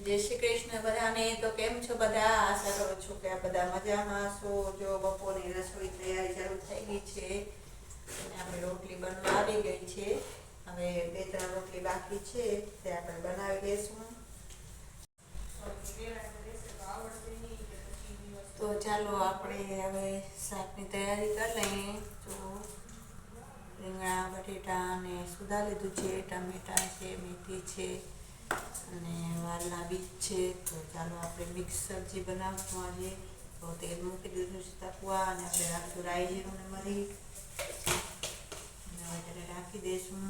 જય શ્રી કૃષ્ણ બધાને. તો કેમ છો બધા? આશા કરું છું કે આ બધા મજામાં છો જો બપોરની રસોઈ તૈયારી શરૂ થઈ ગઈ છે અને આપણે રોટલી બનવા આવી ગઈ છે. હવે બે ત્રણ રોટલી બાકી છે, તે આપણે બનાવી દઈશું તો ચાલો આપણે હવે શાકની તૈયારી કરી લઈએ. તો રીંગણા, બટેટા અને સુધા લીધું છે, ટમેટા છે, મેથી છે અને વાલના બીજ છે, તો ચાલો આપણે મિક્સ સબ્જી બનાવશું આજે તો તેલ મૂકી દીધું છે તકવા અને આપણે રાખશું રાઈ જીરું ને મરી. અને હવે રાખી દઈશું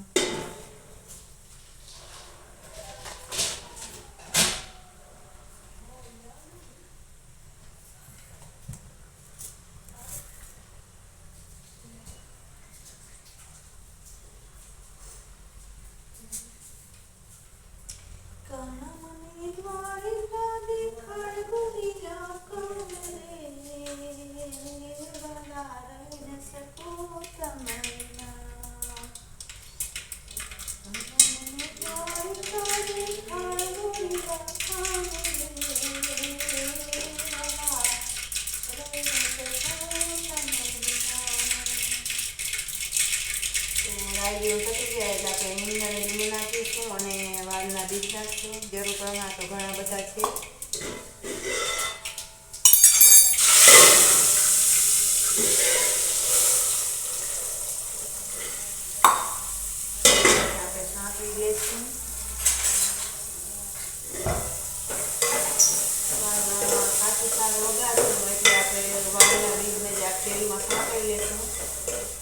વાલના બીજ નાખીશું જરૂર પ્રમાણ તો ઘણા બધા છે. આપણે સાંકળી દઈશું કાચું સાર વગાડશું એટલે આપણે તેલમાં સાંકળી લઈશું.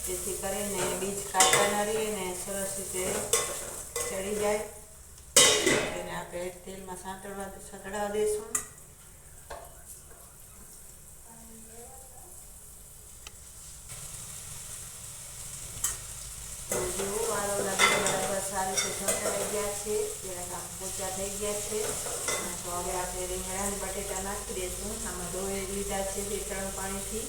જેથી કરીને બીજ કાચા ન રહીએ ને સરસ રીતે ચડી જાય. આપણે તેલમાં સાંતળવા સતળવા દઈશું જુઓ વાલોના બીજ બરાબર સારી પોચા થઈ ગયા છે તો હવે આપણે રીંગણા બટેટા નાખી દઈશું આમાં ધોઈ લીધા છે બે ત્રણ પાણીથી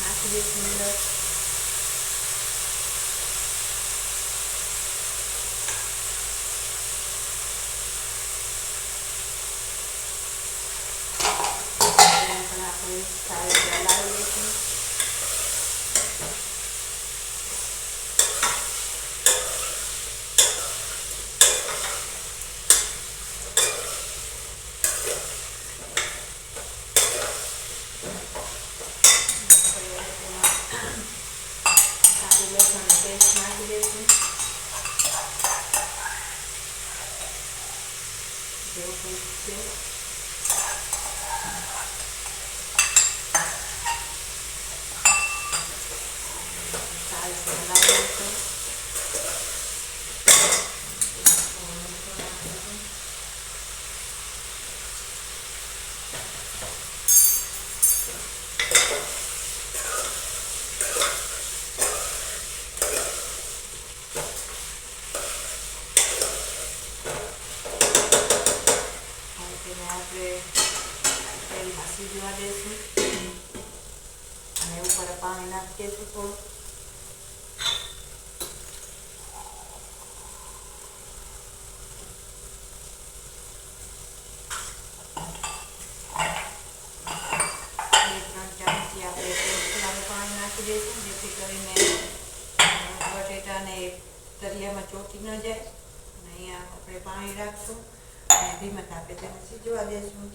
નાખી દઈશું અંદર એને પણ આપણે સારી રીતે હલાવી દઈશું આપણે તેમાં કાજુ લસણની પેસ્ટ નાખી દઈશું જેવો પેસ્ટ છે સારી રીતે હલાવી દઈશું હવે તેને આપણે તેલમાં સીજવા દઈશું અને ઉપર પાણી નાખી દઈશું થોડું બે ત્રણ ચમચી આપણે પેસ્ટવાળું પાણી નાખી દઈશું જેથી કરીને અ, બટેટાને તરિયામાં ચોટી ન જાય અને અહીંયા આપણે પાણી રાખશું અને ધીમે તાપે તેને સીજવા દેશું.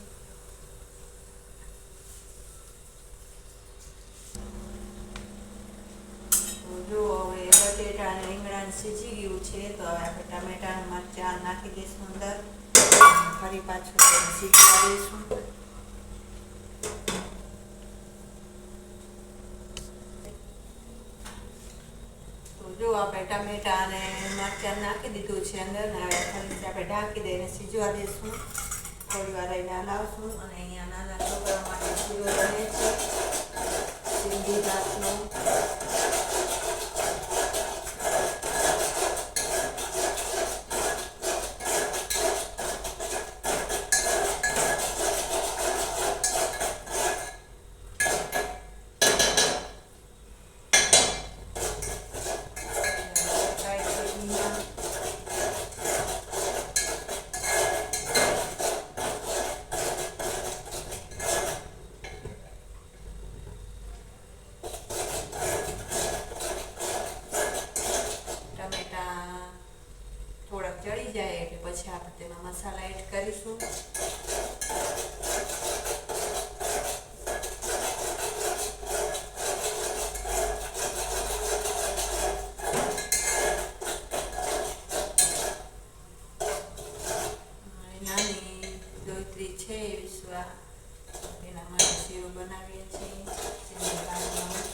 જુઓ હવે બટેટા અને રીંગણા સીજી ગયું છે, તો હવે આપણે ટામેટા મરચાં નાખી દઈશું અંદર. ફરી પાછું સીજવા દઈશું તો જો આપણે ટામેટા અને મરચાં નાખી દીધું છે અંદર. આપણે ઢાંકી દઈને સીજવા દઈશું થોડી વાર રહીને હલાવશું અને અહીંયા નાના છોકરા માટે શીરો બને છે. સિંધી ભાતનો. આપણે તેમાં મસાલા એડ કરીશું. મારી નાની દોયત્રી છે, વિશ્વા. એના માટે શીરો બનાવીએ છીએ જેની બાજુમાં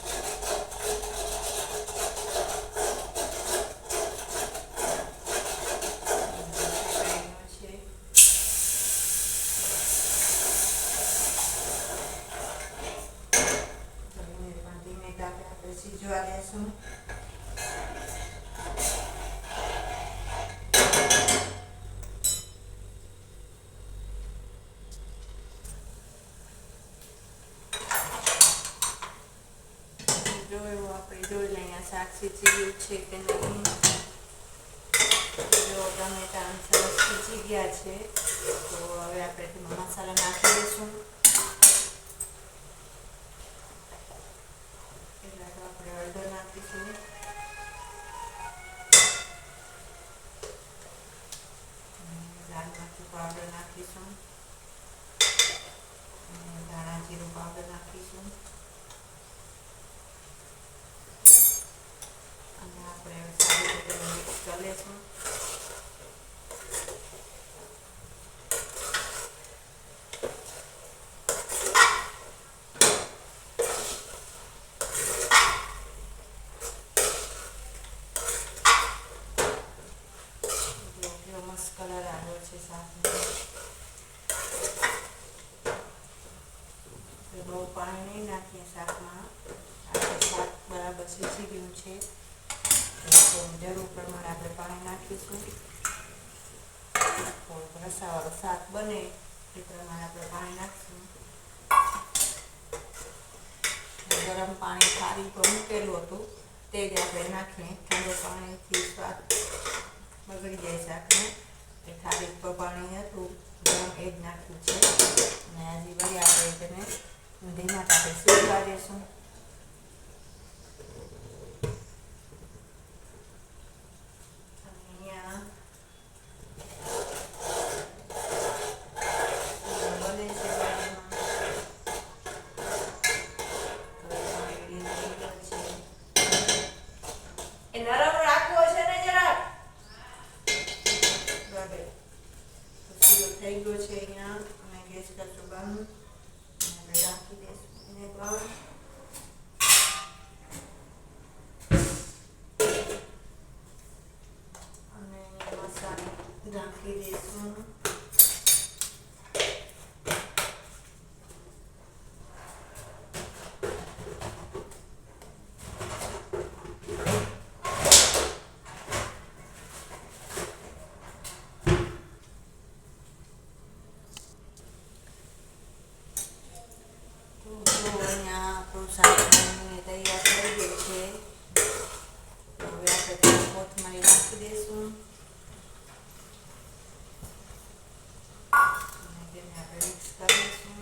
સાકરીનો છે તો એને પણ ધીમે તાપે આપણે સીજવા દેશું જો એવું આપણે જોઈ શાક સીજી છે કે નહીં? જો ટમેટા સરસ સીજી ગયા છે, તો હવે આપણે મસાલા નાખી દઈશું. kesinlikle. આવ્યો છે શાકનો બહુ પાણી નહીં નાખીએ શાકમાં. આપણે શાક બરાબર સીજી ગયું છે. જરૂર પ્રમાણે આપણે પાણી નાખીશું. રસાવાળું શાક બને એ પ્રમાણે આપણે પાણી નાખીશું. ગરમ પાણી સારી પર મૂકેલું હતું, તે જ આપણે નાખીએ. ઠંડુ પાણીથી સ્વાદ બગડી જાય શાકને. એ થાળી ઉપર પાણી હતું ગરમ એ જ નાખ્યું છે. અને હજી વળી આપણે તેને ધીમા કાપે શેકવા દઈશું અને અહીંયા બને છે બાજુમાં. તો એમાં એડી નાખેલો છે. એ નરમ રાખવો છે ને જરાક બરાબર તો શીરો થઈ ગયો છે અહીંયા અને ગેસ કરશું બંધ અને આપણે ઢાંકી દઈશું એને પણ અને મસાલો ઢાંકી દઈશું તો જો અહીંયા આપણું શાક બનીને તૈયાર થઈ ગયું છે તો હવે આપણે તેમાં કોથમરી નાખી દઈશું અને તેને આપણે મિક્સ કરી દઈશું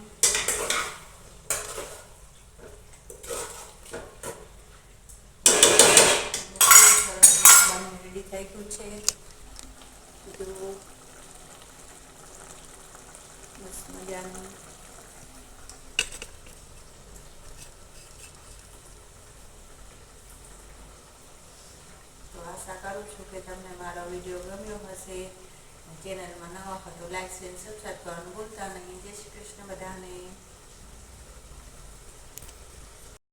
સરસ બની રેડી થઈ ગયું છે જો મસ્ત મજાનું તો આશા કરું છું કે તમને મારો વીડિયો ગમ્યો હશે, ચેનલમાં નવા હતો લાઈક શેર સબસ્ક્રાઈબ કરવાનું ભૂલતા નહીં. જય શ્રી કૃષ્ણ બધાને.